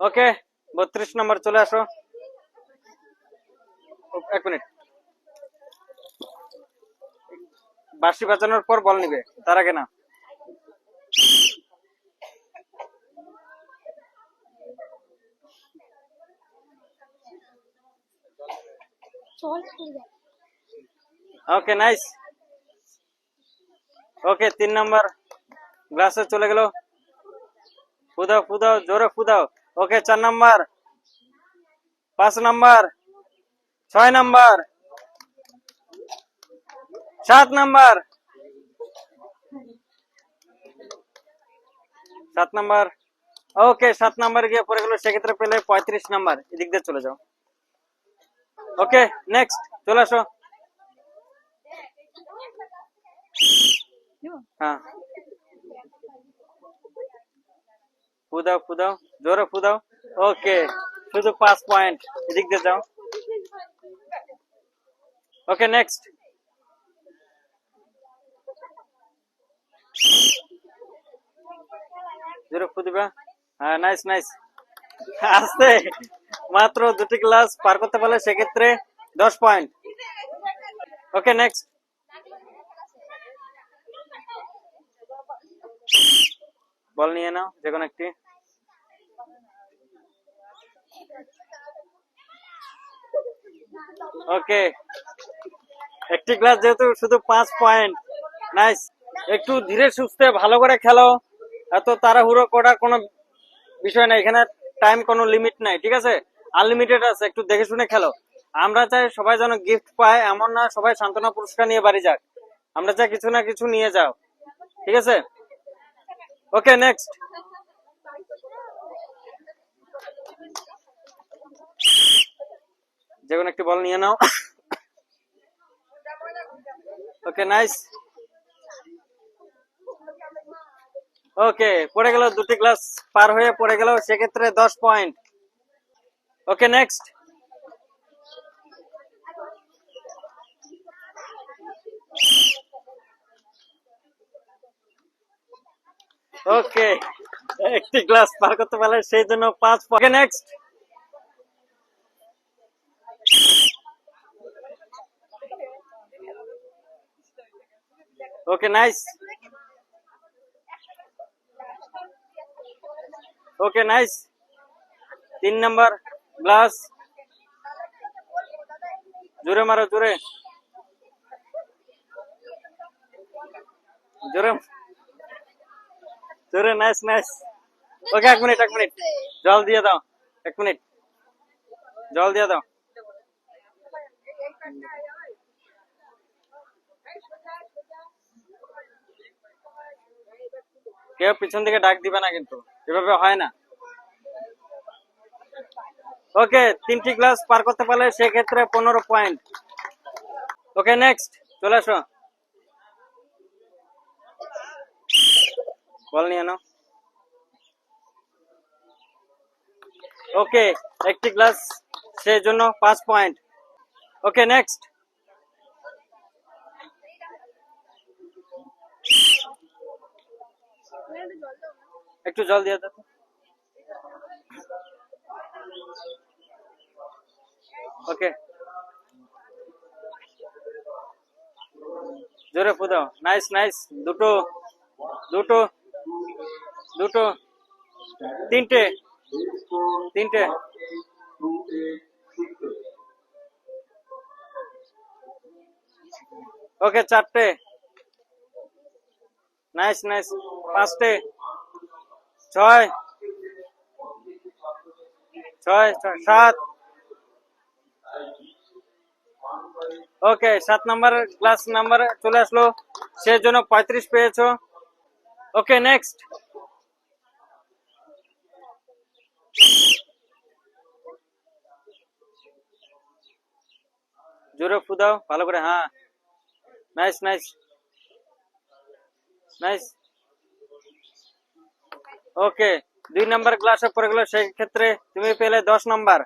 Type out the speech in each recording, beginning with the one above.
ওকে বত্রিশ নম্বর চলে আসো। এক মিনিট বাঁশি বাজানোর পর বল নিবে তার আগে না। ওকে নাইস ওকে তিন নম্বর গ্লাসে চলে গেল। ফুদাও ফুদাও জোরে ফুদাও। ওকে, চার নম্বর। পাঁচ নম্বর। ছয় নম্বর। সাত নম্বর। সাত নম্বর। ওকে, সাত নম্বর গিয়ে পড়ে গেল, সেক্ষেত্রে পেলে পঁয়ত্রিশ নম্বর। এদিক দিয়ে চলে যাও। ওকে নেক্সট চলে আসো। হ্যাঁ। ফুদাও ফুদাও জোরে ফুদাও ওকে শুধু পাঁচ পয়েন্ট এদিক দিয়ে যাও ওকে নেক্সট জোরে ফুদিবা হ্যাঁ নাইস নাইস আসতে মাত্র দুটি ক্লাস পার করতে পারলে সেক্ষেত্রে দশ পয়েন্ট ওকে নেক্সট বল নিয়ে নাও যে কোনো একটি। ওকে। একটি ক্লাস যেহেতু শুধু পাঁচ পয়েন্ট। নাইস। একটু ধীরে সুস্থে ভালো করে খেলো। এত তাড়াহুড়ো করার কোনো বিষয় নাই। এখানে টাইম কোনো লিমিট নাই, ঠিক আছে? আনলিমিটেড আছে, একটু দেখে শুনে খেলো। আমরা চাই সবাই যেন গিফট পায়, এমন না সবাই সান্ত্বনা পুরস্কার নিয়ে বাড়ি যাক। আমরা চাই কিছু না কিছু নিয়ে যাও, ঠিক আছে? ওকে নেক্সট যে কোনো একটি বল নিয়ে নাও। ওকে নাইস ওকে পড়ে গেল দুটি ক্লাস পার হয়ে পড়ে গেল, সেক্ষেত্রে দশ পয়েন্ট ওকে নেক্সট ওকে, একটি ক্লাস পার করতে পারলে সেই জন্য পাঁচ okay next okay nice okay nice তিন নাম্বার গ্লাস। জোরে মারো, জোরে। জোরে। জোরে নাইস নাইস ওকে, এক মিনিট এক মিনিট জল দিয়ে দাও, এক মিনিট জল দিয়ে দাও। কেউ পিছন থেকে ডাক দিবে না কিন্তু, এভাবে হয় না। ওকে, তিনটি ক্লাস পার করতে পারলে সেক্ষেত্রে পনেরো পয়েন্ট ওকে নেক্সট চলে আসো। বল নিয়ে নাও ওকে একটি ক্লাস সেই জন্য পাঁচ পয়েন্ট ওকে নেক্সট একটু জল দিয়ে দাও তো। ওকে জোরে ফুদাও নাইস নাইস দুটো দুটো। দুটো, তিনটে তিনটে। ওকে, চারটে। Nice nice. পাঁচটে। ছয়। ছয় সাত। ওকে, সাত নাম্বার ক্লাস নাম্বার চলে আসলো। সেই জন্য পঁয়ত্রিশ পেয়েছ। Okay, next. জোরে ফুদাও ভালো করে হ্যাঁ নাইস নাইস নাইস ওকে দুই নাম্বার ক্লাসে পড়ে গেলো সেই ক্ষেত্রে তুমি পেলে দশ number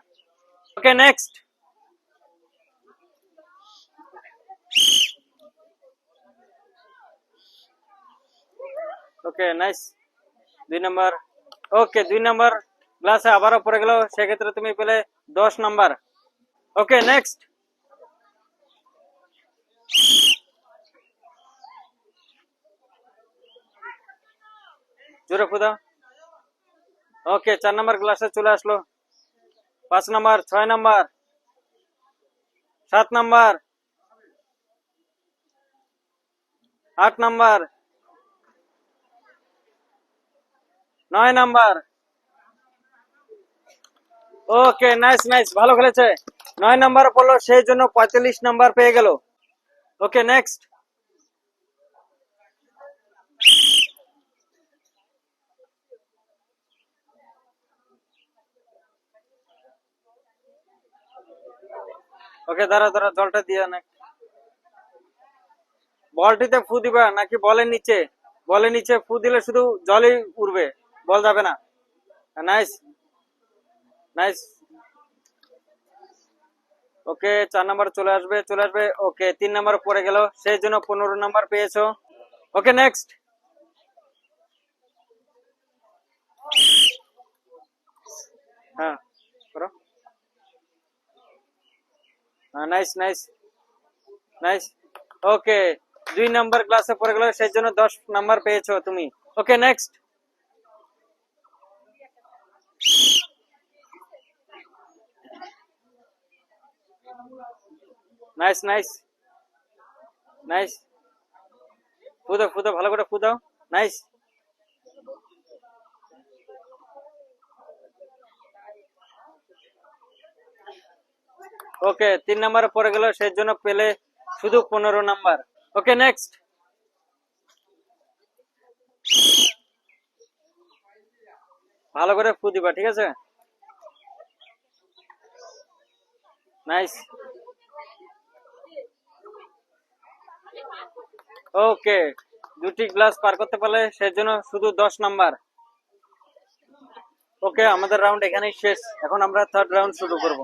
okay next okay nice দুই নাম্বার ওকে দুই নাম্বার গ্লাসে আবারও পড়ে গেল, সেক্ষেত্রে তুমি পেলে দশ নাম্বার ওকে নেক্সট জোরে ফুদাও। ওকে চার নাম্বার গ্লাসে চলে আসলো। পাঁচ নাম্বার ছয় নাম্বার সাত নাম্বার আট নাম্বার নয় নাম্বার ওকে নাইস নাইস ভালো খেলেছে। নয় নাম্বার পড়ল সেই জন্য পঁয়তাল্লিশ নাম্বার পেয়ে গেল। ওকে নেক্সট ওকে দাঁড়া দাঁড়া জলটা দিয়ে না বলটিতে ফু দিবা, নাকি বলের নিচে? বলের নিচে ফু দিলে শুধু জলই উড়বে, বল যাবে না। নাইস নাইস ওকে চার নাম্বার চলে আসবে চলে আসবে। ওকে তিন নাম্বার পড়ে গেল। সেই জন্য পনেরো নাম্বার পেয়েছ। ওকে নেক্সট হ্যাঁ করো। হ্যাঁ নাইস নাইস নাইস ওকে দুই নাম্বার ক্লাসে পড়ে গেল। সেই জন্য দশ নাম্বার পেয়েছ তুমি। Okay next nice nice nice ফুদো ফুদো ভালো করে ফুদাও নাইস ওকে তিন নাম্বার পড়ে গেল, সেই জন্য পেলে শুধু পনেরো নাম্বার ওকে নেক্সট ভালো করে ফু ঠিক আছে? নাইস ওকে, দুটি গ্লাস পার করতে পারলে সেজন্য শুধু দশ নাম্বার। ওকে, আমাদের রাউন্ড এখানেই শেষ। এখন আমরা থার্ড রাউন্ড শুরু করব।